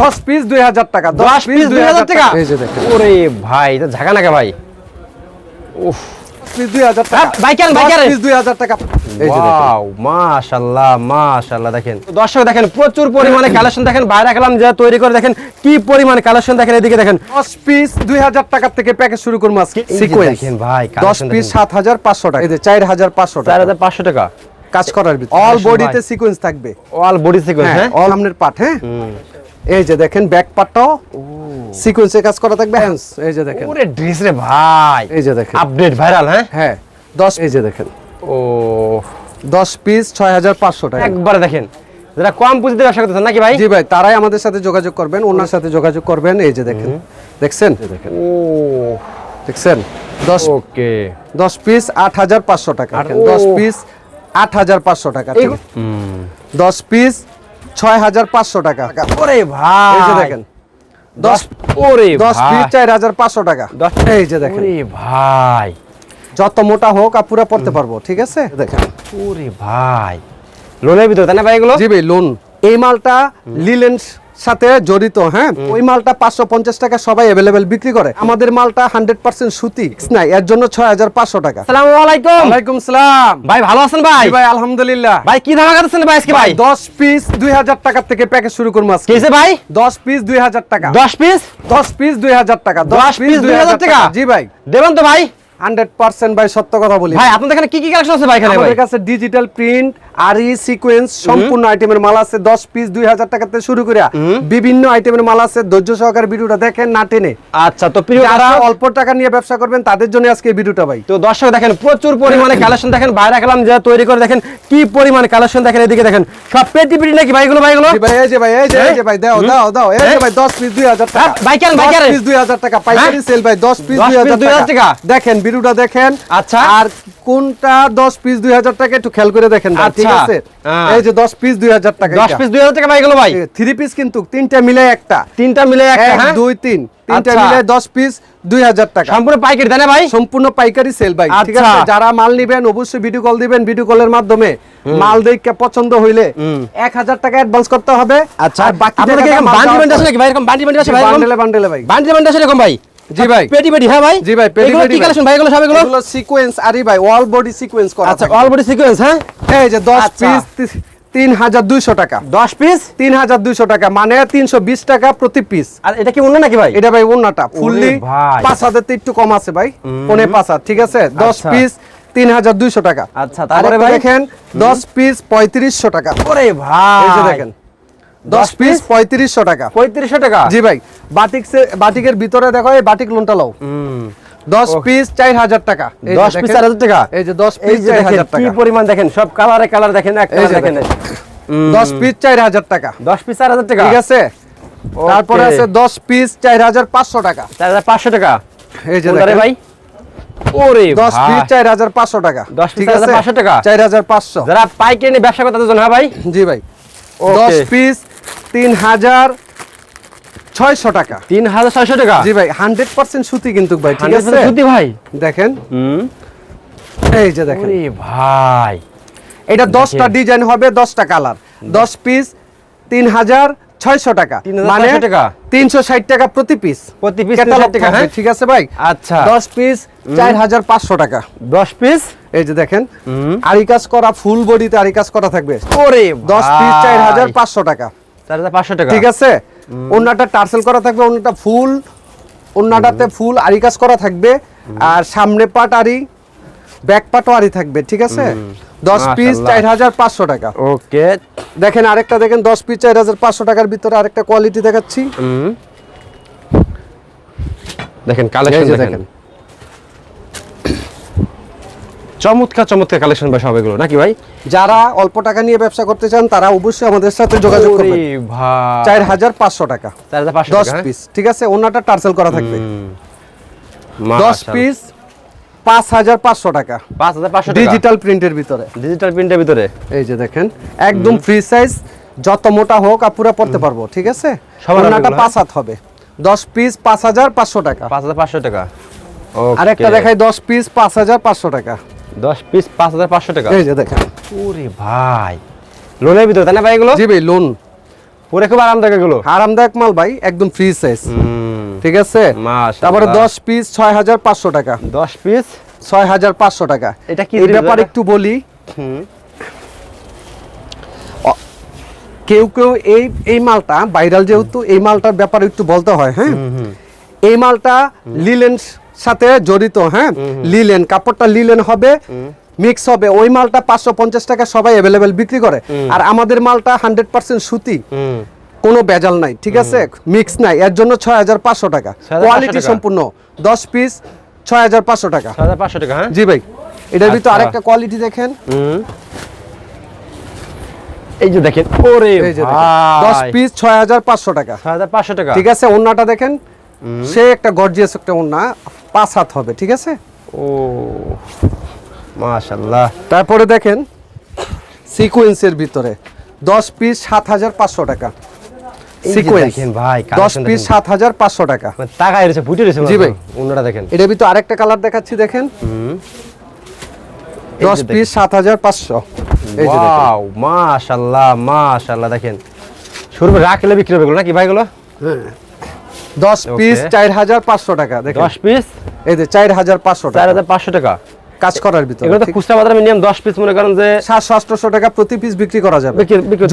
দশ পিস দুই হাজার টাকা দশ পিস দুই হাজার টাকা? এই যে দেখেন। ওরে ভাই এটা ঝাঁকা নাকা ভাই? উফ। পিস দুই হাজার টাকা। বাইকান, বাইকান। পিস দুই হাজার টাকা। এই যে দেখেন। ওয়াও মাশাআল্লাহ মাশাআল্লাহ দেখেন। দর্শক দেখেন প্রচুর পরিমাণে কালেকশন দেখেন বাইরে রাখলাম যে তৈরি করে দেখেন কি পরিমাণে কালেকশন দেখেন এদিকে দেখেন। দশ পিস দুই হাজার টাকা থেকে প্যাকেজ শুরু করব আজকে। সিকোয়েন্স দেখেন ভাই, দশ collection পিস দেখেন। সাত হাজার পাঁচশো টাকা। এই যে চার হাজার পাঁচশো চার টাকা হাজার পাঁচশো টাকা। কাজ করার ভিতরে। অল বডিতে সিকোয়েন্স থাকবে। অল বডি সিকোয়েন্স হ্যাঁ অল পার্ট হ্যাঁ? এই যে দেখেন ব্যাক পার্টটাও সিকোয়েন্সে কাজ করা থাকবে। হ্যান্ডস এই যে দেখেন। ওরে ড্রেস রে ভাই। এই যে দেখেন। আপডেট ভাইরাল হ্যাঁ? হ্যাঁ। দশ এই যে দেখেন। ও। দশ পিস ছয় হাজার পাঁচশো টাকা। একবারে দেখেন। যারা কম পুঁজিতে ব্যবসা করতেছেন নাকি ভাই? জি ভাই তারাই আমাদের সাথে যোগাযোগ করবেন ওনার সাথে যোগাযোগ করবেন এই যে দেখেন। দেখছেন? দেখেন। ও। দেখছেন? দশ ওকে। দশ পিস আট হাজার পাঁচশো টাকা। আর- দশ ও। পিস আট হাজার পাঁচশো টাকা ঠিক আছে? হুম। দশ পিস ছয় হাজার পাঁচশো টাকা। ওরে ভাই। এই যে দেখেন। দশ ওরে দশ ফিট চার হাজার পাঁচশো টাকা। এই যে দেখেন। ওরে ভাই। যত মোটা হোক আর পুরো পড়তে পারব ঠিক আছে? দেখেন। ওরে ভাই। লোনের ভিতরে তাই না ভাই এগুলো? জি ভাই লোন। এই মালটা লিলেন সাথে জড়িত হ্যাঁ? ওই মালটা পাঁচশো পঞ্চাশ টাকা সবাই অ্যাভেলেবেল বিক্রি করে। আমাদের মালটা হান্ড্রেড পার্সেন্ট সুতি নাই এর জন্য ছয় হাজার পাঁচশো টাকা। আলাইকুম। ওয়ালাইকুম সালাম। ভাই ভালো আছেন ভাই? ভাই আলহামদুলিল্লাহ। ভাই কি ধামাকা দিচ্ছেন ভাই আজকে ভাই? দশ পিস দুই হাজার টাকা থেকে প্যাকেজ শুরু করব আজকে। ভাই? দশ পিস দুই হাজার টাকা। দশ পিস দশ পিস দুই হাজার টাকা। দশ পিস দুই হাজার টাকা? জি ভাই। দেবেন তো ভাই? হান্ড্রেড পার্সেন্ট ভাই সত্য কথা বলি। ভাই আপনাদের এখানে কি কি কালেকশন আছে ভাই এখানে আমাদের কাছে ডিজিটাল প্রিন্ট আরি সিকোয়েন্স সম্পূর্ণ আইটেমের মাল আছে দশ পিস দুই হাজার টাকাতে শুরু করে বিভিন্ন আইটেমের মাল আছে। ধৈর্য সহকারে ভিডিওটা দেখেন না টেনে। আচ্ছা তো প্রিয় যারা অল্প টাকা নিয়ে ব্যবসা করবেন তাদের জন্য আজকে এই ভিডিওটা ভাই। তো দর্শক দেখেন প্রচুর পরিমাণে কালেকশন দেখেন বাইরে রাখলাম যে তৈরি করে দেখেন কি পরিমাণে কালেকশন দেখেন এদিকে দেখেন। সব পেটি পেটি নাকি ভাই এগুলো ভাই এগুলো? জি ভাই এই যে ভাই এই যে এই যে ভাই দাও দাও দাও এই যে হ্যাঁ? ভাই দশ পিস দুই হাজার টাকা। হ্যাঁ, ভাই কেন, ভাই কেন? পিস দুই হাজার টাকা পাইকারি হ্যাঁ? সেল ভাই দশ পিস 10 দুই হাজার piece 2000 টাকা? টাকা। দেখেন ভিডিওটা দেখেন। আচ্ছা। আর কোনটা দশ পিস দুই হাজার টাকা একটু খেয়াল করে দেখেন ঠিক আচ্ছা। আছে? হ্যাঁ। এই যে দশ পিস দুই হাজার টাকা দশ পিস দুই হাজার টাকা ভাই এগুলো ভাই? থ্রি পিস কিন্তু তিনটা মিলে একটা। তিনটা মিলে একটা এক হ্যাঁ? দুই তিন। তিনটা আচ্ছা। মিলে দশ পিস দুই হাজার টাকা। সম্পূর্ণ পাইকারি তাই না ভাই? সম্পূর্ণ পাইকারি সেল ভাই ঠিক আচ্ছা। আছে? যারা মাল নিবেন অবশ্যই ভিডিও কল দিবেন ভিডিও কলের মাধ্যমে মাল দেখে পছন্দ হইলে এক হাজার টাকা অ্যাডভান্স করতে হবে। আচ্ছা। বাকি আপনাদের কি আছে নাকি ভাই? এরকম আছে ভাই? বান্ডেলে বান্ডেলে আছে এরকম ভাই? জি ভাই। পেটি পেটি হ্যাঁ ভাই। জি ভাই, পেটি পেটি কি কালেকশন ভাই? এগুলো সব এগুলো? এগুলো সিকোয়েন্স আরি ভাই অল বডি সিকোয়েন্স করা আচ্ছা অল বডি সিকোয়েন্স হ্যাঁ? এই যে দশ আচ্ছা। পিস তিন হাজার দুইশো টাকা। দশ পিস তিন হাজার দুইশো টাকা মানে তিনশো বিশ টাকা প্রতি পিস আর এটা কি অন্য নাকি ভাই? এটা ভাই অন্যটা ফুললি ভাই। পাঁচ হাজার একটু কম আছে ভাই পনে পাঁচ হাজার ঠিক আছে? দশ আচ্ছা। পিস তিন হাজার দুইশো টাকা। আচ্ছা, তারপরে ভাই? দেখেন দশ পিস পঁয়ত্রিশশো টাকা। ওরে ভাই এই যে দেখেন। দশ পিস পঁয়ত্রিশশো টাকা পঁয়ত্রিশশো টাকা জি ভাই বাটিক বাটিকের ভিতরে দেখো এই বাটিক লোনটা লাও দশ পিস চার হাজার টাকা দশ পিস। চার হাজার টাকা এই যে দশ পিস চার হাজার কি পরিমাণ দেখেন সব কালারে কালার দেখেন এক কালার দেখেন। দশ পিস চার হাজার টাকা দশ পিস চার হাজার টাকা ঠিক আছে তারপরে আছে দশ পিস চার হাজার পাঁচশো টাকা চার হাজার পাঁচশো টাকা এই যে ভাই ওরে দশ ভাই। পিস চার হাজার পাঁচশো টাকা 10 piece ঠিক 4,500 টাকা? চার হাজার পাঁচশো যারা পাইকারি ব্যবসা চান হ্যাঁ ভাই জি ভাই Okay. দশ পিস তিন হাজার ছয়শো টাকা। তিন হাজার ছয়শো টাকা? জি ভাই হান্ড্রেড পার্সেন্ট সুতি কিন্তু ভাই ঠিক আছে? সত্যি ভাই? দেখেন। এই যে দেখেন। ভাই। এটা দশটা ডিজাইন হবে দশটা কালার। দশ পিস তিন হাজার ছয়শো টাকা। মানে তিনশো ষাট টাকা প্রতি পিস। প্রতি 360 টাকা, হ্যাঁ? ঠিক আছে ভাই? আচ্ছা। দশ পিস চার হাজার পাঁচশো টাকা। দশ পিস? এই যে দেখেন। আরি কাজ করা ফুল বডিতে আরি কাজ করা থাকবে। ওরে দশ পিস চার হাজার পাঁচশো টাকা। চার হাজার পাঁচশো টাকা। ঠিক আছে? অন্যটা টার্সেল করা থাকবে অন্যটা ফুল অন্যটাতে ফুল আরি কাজ করা থাকবে আর সামনে পাট আরি ব্যাক পাটও আরি থাকবে ঠিক আছে? দশ পিস মাশাআল্লাহ। চার হাজার পাঁচশো টাকা। ওকে। দেখেন আরেকটা দেখেন দশ পিস চার হাজার পাঁচশো টাকার ভিতরে আরেকটা কোয়ালিটি দেখাচ্ছি। দেখেন কালেকশন দেখেন দেখেন। চমৎকার চমৎকার কালেকশন ভাই সব এগুলো। নাকি ভাই? যারা অল্প টাকা নিয়ে ব্যবসা করতে চান তারা অবশ্যই আমাদের সাথে যোগাযোগ করবেন। ভাই। চার হাজার পাঁচশো টাকা। দশ? পিস ঠিক আছে? অন্যটা টার্সেল করা থাকবে। দশ। পিস পাঁচ হাজার পাঁচশো টাকা। পাঁচ হাজার পাঁচশো ডিজিটাল প্রিন্টের ভিতরে। ডিজিটাল প্রিন্টের ভিতরে? এই যে দেখেন একদম ফ্রি সাইজ যত মোটা হোক আর পুরো পড়তে পারব ঠিক আছে? ওনাটা পাঁচ হাত হবে। দশ পিস পাঁচ হাজার পাঁচশো টাকা। পাঁচ হাজার পাঁচশো টাকা। আর একটা Okay. দেখাই দশ পিস পাঁচ হাজার পাঁচশো টাকা। দশ পিস পাঁচ হাজার পাঁচশো টাকা। এই যে দেখেন। ওরে ভাই। লোনের ভিতরে তাই না ভাই এগুলো? জি ভাই লোন পরে খুব আরামদায়ক এগুলো। আরামদায়ক মাল ভাই একদম ফ্রি সাইজ ঠিক আছে? তারপরে দশ পিস ছয় হাজার পাঁচশো টাকা। দশ পিস ছয় হাজার পাঁচশো টাকা। এটা কি ব্যাপারে একটু বলি। কেউ কেউ এই এই মালটা ভাইরাল যেহেতু এই মালটার ব্যাপারে একটু বলতে হয় হ্যাঁ? এই মালটা লিলেন সাথে জড়িত হ্যাঁ? লিলেন কাপড়টা লিলেন হবে মিক্স হবে। ওই মালটা পাঁচশো পঞ্চাশ টাকা সবাই অ্যাভেলেবেল বিক্রি করে। আর আমাদের মালটা হান্ড্রেড পার্সেন্ট সুতি। কোনো বেজাল নাই ঠিক আছে? মিক্স নাই। এর জন্য ছয় হাজার পাঁচশো টাকা। কোয়ালিটি সম্পূর্ণ। দশ পিস ছয় হাজার পাঁচশো টাকা। পাঁচশো টাকা হ্যাঁ? জি ভাই। এটার ভিতরে আচ্ছা। আরেকটা কোয়ালিটি দেখেন। এই যে দেখেন ওরে এই যে দেখেন। দশ পিস ছয় হাজার পাঁচশো টাকা। ছয় হাজার পাঁচশো টাকা। ঠিক আছে? ওন্নাটা দেখেন। সে একটা গর্জিয়াস একটা ওন্না পাঁচ হাত হবে ঠিক আছে? ও মাশাল্লাহ তারপরে দেখেন সিকোয়েন্সের ভিতরে দশ পিস সাত হাজার পাঁচশো টাকা। এই সিকোয়েন্স দেখেন ভাই, দশ পিস সাত হাজার পাঁচশো টাকা। মানে তাকায় রয়েছে ফুটে রয়েছে জি ভাই। অন্যটা দেখেন। এটার ভিতরে আরেকটা কালার দেখাচ্ছি দেখেন। দশ পিস সাত হাজার পাঁচশো। মাশাল্লাহ মাশাল্লাহ দেখেন। শুরু রাখলে বিক্রি হবে নাকি ভাই এগুলো? দশ পিস. চার হাজার পাঁচশো টাকা দেখেন। দশ পিস? এই যে চার হাজার পাঁচশো চার টাকা। হাজার পাঁচশো টাকা। কাজ করার ভিতরে এগুলো তো খুচরা বাজারে মিনিমাম দশ পিস মনে করেন যে টাকা প্রতি পিস বিক্রি করা যাবে।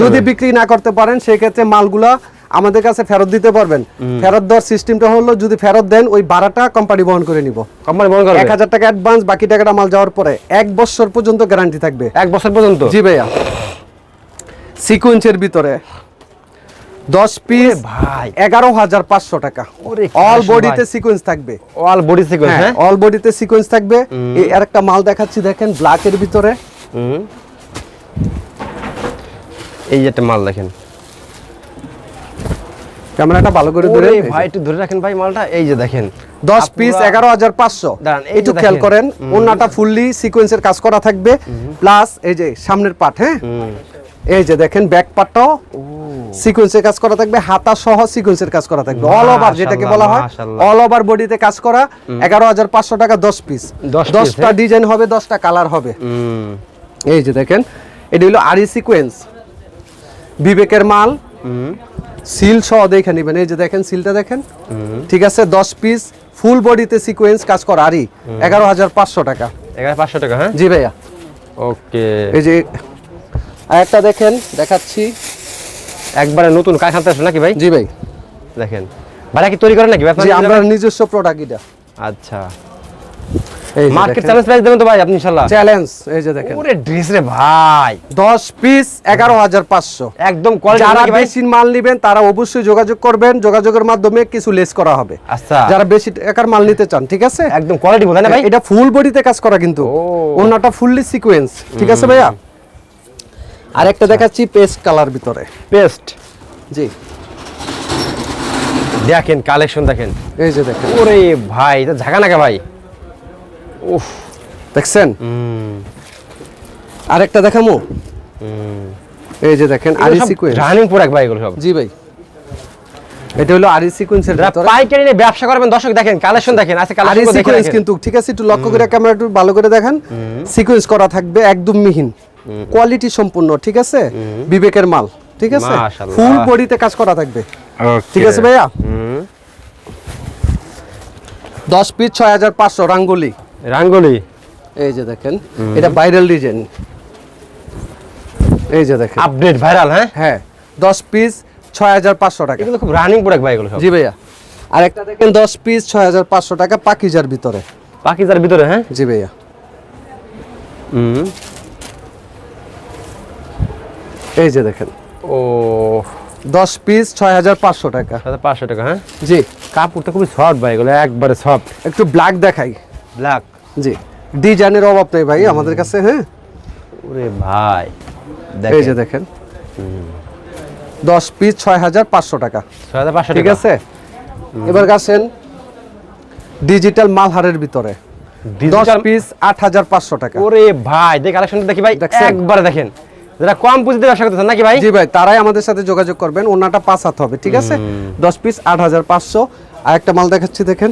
যদি বিক্রি না করতে পারেন সেক্ষেত্রে মালগুলা আমাদের কাছে ফেরত দিতে পারবেন। ফেরত দেওয়ার সিস্টেমটা হলো যদি ফেরত দেন ওই ভাড়াটা কোম্পানি বহন করে নিব। কোম্পানি বন্ধ করবে এক হাজার টাকা অ্যাডভান্স বাকি টাকাটা মাল যাওয়ার পরে এক বছর পর্যন্ত গ্যারান্টি থাকবে। এক বছর পর্যন্ত? জি ভাইয়া। সিকুয়েন্সের ভিতরে। দশ পিস ভাই। এগারো হাজার পাঁচশো টাকা। অল বডিতে সিকোয়েন্স থাকবে। অল বডি সিকোয়েন্স হ্যাঁ অল বডিতে সিকোয়েন্স থাকবে। এই আরেকটা মাল দেখাচ্ছি দেখেন ব্ল্যাকের ভিতরে। এই একটা মাল দেখেন। ক্যামেরাটা ভালো করে ধরে ভাই একটু ধরে রাখেন ভাই মালটা। এই যে দেখেন। দশ আপুরা- পিস এগারো হাজার পাঁচশো। দাঁড়ান, এই যে একটু খেয়াল। করেন ওনাটা ফুললি সিকোয়েন্সের কাজ করা থাকবে। প্লাস এই যে সামনের পাট হ্যাঁ। এই যে দেখেন ব্যাক পাটটাও সিকোয়েন্সের কাজ করা থাকবে হাতা সহ সিকোয়েন্সের কাজ করা থাকবে। অল ওভার যেটাকে বলা হয় অল ওভার বডিতে কাজ করা এগারো হাজার পাঁচশো টাকা দশ পিস 10 piece, দশটা হ্যাঁ? ডিজাইন হবে দশটা কালার হবে। এই যে দেখেন এটা হলো আরি সিকোয়েন্স বিবেকের মাল। সিল সহ দেখে নেবেন। এই যে দেখেন সিলটা দেখেন। ঠিক আছে দশ পিস ফুল বডিতে সিকোয়েন্স কাজ করা আরি এগারো হাজার পাঁচশো টাকা। এগারো পাঁচশো টাকা হ্যাঁ? জি ভাইয়া। ওকে এই যে আরেকটা দেখেন দেখাচ্ছি। একবারে নতুন কারখানা আসলো নাকি ভাই? জি ভাই। দেখেন। ভাড়া কি তৈরি করেন নাকি জি আমরা নিজস্ব প্রোডাক্ট এটা। আচ্ছা। এই মার্কেট চ্যালেঞ্জ প্রাইস দেবেন তো ভাই আপনি ইনশাআল্লাহ? চ্যালেঞ্জ এই যে দেখেন। ওরে ড্রেস রে ভাই। দশ পিস এগারো হাজার পাঁচশো। একদম কোয়ালিটি যারা বেশি মাল নিবেন তারা অবশ্যই যোগাযোগ করবেন। যোগাযোগের মাধ্যমে কিছু লেস করা হবে। আচ্ছা। যারা বেশি টাকার মাল নিতে চান ঠিক আছে? একদম কোয়ালিটি বোঝা না ভাই? এটা ফুল বডিতে কাজ করা কিন্তু। ও। অন্যটা ফুললি সিকোয়েন্স ঠিক আছে ভাইয়া? আরেকটা দেখাচ্ছি পেস্ট কালার ভিতরে। পেস্ট জি। দেখেন কালেকশন দেখেন। এই যে দেখেন। ওরে ভাই এটা ঝাঁকা নাকা ভাই? উফ। দেখছেন? হুম। আরেকটা দেখামো? এই যে দেখেন আরি সিকোয়েন্স রানিং প্রোডাক্ট ভাই এগুলো সব। জি ভাই। এটা হলো আরি সিকোয়েন্সের ভিতরে। পাইকারি নিয়ে ব্যবসা করবেন দর্শক দেখেন কালেকশন দেখেন আরি কালেকশন দেখেন কিন্তু ঠিক আছে একটু লক্ষ্য করে ক্যামেরা একটু ভালো করে দেখেন। সিকোয়েন্স করা থাকবে একদম মিহিন। কোয়ালিটি সম্পূর্ণ ঠিক আছে? বিবেকের মাল ঠিক আছে? ফুল বডিতে কাজ করা থাকবে। ঠিক আছে ভাইয়া? দশ পিস ছয় হাজার পাঁচশো রাঙ্গুলি। রাঙ্গলি। এই যে দেখেন এটা ভাইরাল ডিজাইন। এই যে দেখেন। আপডেট ভাইরাল হ্যাঁ? হ্যাঁ দশ পিস ছয় হাজার পাঁচশো টাকা। এগুলো খুব রানিং প্রোডাক্ট ভাই এগুলো জি ভাইয়া। আর একটা দেখেন দশ পিস ছয় হাজার পাঁচশো টাকা পাকিজার ভিতরে। পাকিজার ভিতরে হ্যাঁ? জি ভাইয়া। হুম। এই যে দেখেন। ও দশ পিস ছয় হাজার পাঁচশো টাকা। পাঁচশো টাকা হ্যাঁ? জি। কাপড়টা খুবই সফট ভাই এগুলো একবারে সফট একটু ব্ল্যাক দেখাই। ব্ল্যাক জি। ডিজাইনের অভাব নেই ভাই আমাদের কাছে হ্যাঁ? ওরে ভাই এই যে দেখেন। দশ পিস ছয় হাজার পাঁচশো টাকা। ছয় হাজার পাঁচশো ঠিক আছে? এবার গেছেন ডিজিটাল মালহারের ভিতরে। দশ পিস আট হাজার পাঁচশো টাকা। ওরে ভাই দেখ কালেকশনটা দেখি ভাই? একবারে দেখেন। যারা কম পুঁজিতে ব্যবসা করতেছেন নাকি ভাই? জি ভাই তারাই আমাদের সাথে যোগাযোগ করবেন। ওনাটা পাঁচ হাত হবে ঠিক আছে? দশ পিস আট হাজার পাঁচশো। আর একটা মাল দেখাচ্ছি দেখেন।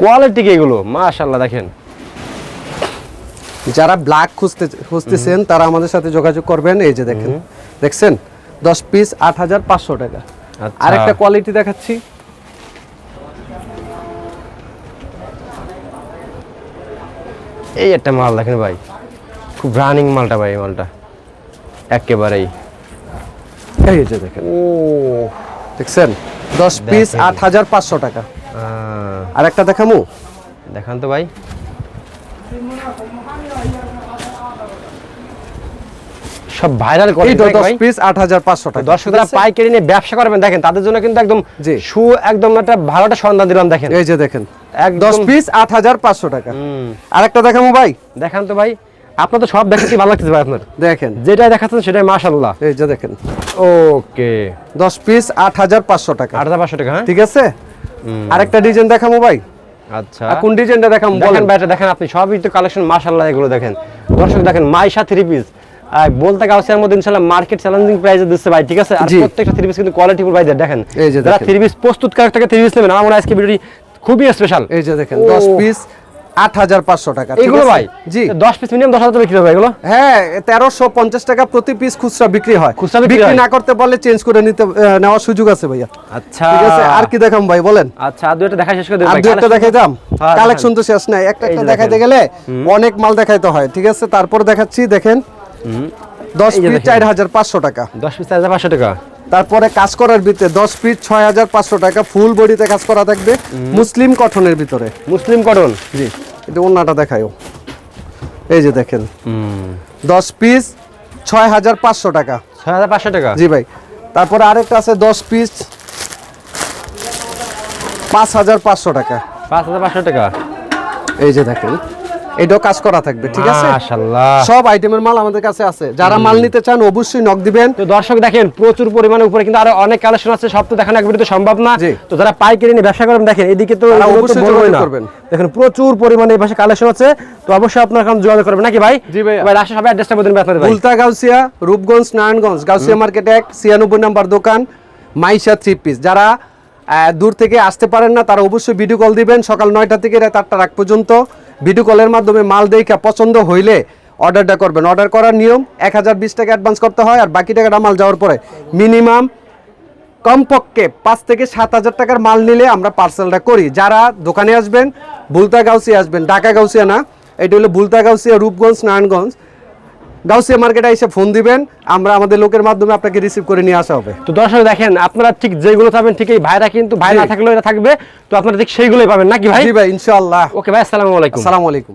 কোয়ালিটি কি এগুলো? মাশাআল্লাহ দেখেন। যারা ব্ল্যাক খুঁজতে খুঁজতেছেন তারা আমাদের সাথে যোগাযোগ করবেন। এই যে দেখেন দেখছেন? দশ পিস আট হাজার পাঁচশো টাকা। আচ্ছা। আরেকটা কোয়ালিটি দেখাচ্ছি। এই একটা মাল দেখেন ভাই। খুব রানিং মালটা ভাই মালটা। একেবারেই। এই যে দেখেন। ও দেখছেন? দশ পিস আট হাজার পাঁচশো টাকা। আর একটা দেখামু? দেখান তো ভাই। সব ভাইরাল করে পিস টাকা। পাইকারি নিয়ে ব্যবসা করবেন। দেখেন তাদের জন্য কিন্তু একদম। সু একদম একটা ভালো একটা সন্ধান দিলাম দেখেন। এই যে দেখেন। একদম- দশ পিস আট হাজার পাঁচশো টাকা। হুম। আর একটা দেখামু ভাই। দেখান তো ভাই। আপনার তো সব দেখেছি ভালো লাগতেছে ভাই আপনার। দেখেন। যেটাই দেখাচ্ছেন সেটাই মাশাল্লাহ এই যে দেখেন। ওকে। দশ পিস আট হাজার পাঁচশো টাকা। আট হাজার পাঁচশো টাকা হ্যাঁ? ঠিক আছে? আরেকটা ডিজাইন দেখামু ভাই। আচ্ছা। আর কোন ডিজাইনটা দেখামু বলেন। ভাই দেখেন আপনি সবই তো কালেকশন মাশাল্লাহ এগুলো দেখেন। দর্শক দেখেন মাইশা থ্রি পিস বলতে গাউসিয়ার মধ্যে ইনশাআল্লাহ মার্কেট চ্যালেঞ্জিং প্রাইসে দিচ্ছে ভাই ঠিক আছে? আর প্রত্যেকটা থ্রি পিস কিন্তু কোয়ালিটিফুল ভাই দেখেন। এই যে যারা দেখেন। থ্রি পিস প্রস্তুতকারক থেকে থ্রি পিস নেবেন আমার মনে হয় আজকে ভিডিওটি খুবই স্পেশাল এই যে দেখেন ও। দশ পিস আট হাজার পাঁচশো টাকা এগুলো ভাই? জি। দশ পিস মিনিমাম দশ হাজার বিক্রি হবে এগুলো? হ্যাঁ টাকা প্রতি পিস খুচরা বিক্রি হয়। খুচরা বিক্রি বিক্রি না করতে পারলে চেঞ্জ করে নিতে নেওয়ার সুযোগ আছে ভাইয়া। আচ্ছা। ঠিক আছে আর কি দেখাম ভাই বলেন? আচ্ছা আর দুটো দেখা শেষ করে দেবো ভাই। দু একটা দেখাই দাম হ্যাঁ, কালেকশন তো শেষ নাই। একটা একটা দেখাইতে গেলে অনেক মাল দেখাইতে হয় ঠিক আছে? তারপর দেখাচ্ছি দেখেন। দশ এই যে পিস দেখেন। চার হাজার পাঁচশো টাকা। দশ পিস চার হাজার পাঁচশো টাকা। তারপরে কাজ করার ভিতরে দশ পিস ছয় হাজার পাঁচশো টাকা ফুল বডিতে কাজ করা থাকবে। মুসলিম কটনের ভিতরে। মুসলিম কটন জি এটা অন্যটা দেখায়ও। এই যে দেখেন। দশ পিস ছয় হাজার পাঁচশো টাকা। ছয় হাজার পাঁচশো টাকা? জি ভাই। তারপরে আরেকটা আছে দশ পিস পাঁচ হাজার পাঁচশো টাকা। পাঁচ হাজার পাঁচশো টাকা? এই যে দেখেন। এটাও কাজ করা থাকবে ঠিক আছে? সব আইটেমের মাল আমাদের কাছে আছে। যারা মাল নিতে চান অবশ্যই নক দিবেন। তো দর্শক দেখেন প্রচুর পরিমাণে উপরে কিন্তু আরও অনেক কালেকশন আছে সব তো দেখানো একবারে তো সম্ভব না। তো যারা পাইকারি নিয়ে ব্যবসা করেন দেখেন এদিকে তো অবশ্যই যোগাযোগ করবেন। দেখেন প্রচুর পরিমাণে এই পাশে কালেকশন আছে। তো অবশ্যই আপনার এখন যোগাযোগ করবেন নাকি ভাই? জি ভাইয়া। ভাই রাশি সবাই অ্যাড্রেসটা বলবেন আপনাদের ভাই। বুলতা গাউসিয়া রূপগঞ্জ নারায়ণগঞ্জ। গাউসিয়া মার্কেট এক ছিয়ানব্বই নাম্বার দোকান মাইশা থ্রি পিস যারা দূর থেকে আসতে পারেন না, তারা অবশ্যই ভিডিও কল দিবেন। সকাল নয়টা থেকে রাত আটটা রাত পর্যন্ত ভিডিও কলের মাধ্যমে মাল দেখা পছন্দ হইলে অর্ডারটা করবেন। অর্ডার করার নিয়ম, এক হাজার বিশ টাকা অ্যাডভান্স করতে হয় আর বাকি টাকাটা মাল যাওয়ার পরে। মিনিমাম কমপক্ষে পাঁচ থেকে সাত হাজার টাকার মাল নিলে আমরা পার্সেলটা করি। যারা দোকানে আসবেন বুলতা গাউসিয়া আসবেন, ঢাকা গাউসিয়া না, এটা হলো বুলতা গাউসিয়া রূপগঞ্জ, নারায়ণগঞ্জ। গাউসিয়া মার্কেটে এসে ফোন দিবেন আমরা আমাদের লোকের মাধ্যমে আপনাকে রিসিভ করে নিয়ে আসা হবে। তো দর্শক দেখেন আপনারা ঠিক যেগুলো পাবেন ঠিক এই ভাইরা কিন্তু ভাই থাকলে না থাকলেও এটা থাকবে তো আপনারা ঠিক সেইগুলোই পাবেন নাকি ভাই? জি ভাই ইনশাআল্লাহ। ওকে ভাই আসসালামু আলাইকুম। আসসালামু আলাইকুম।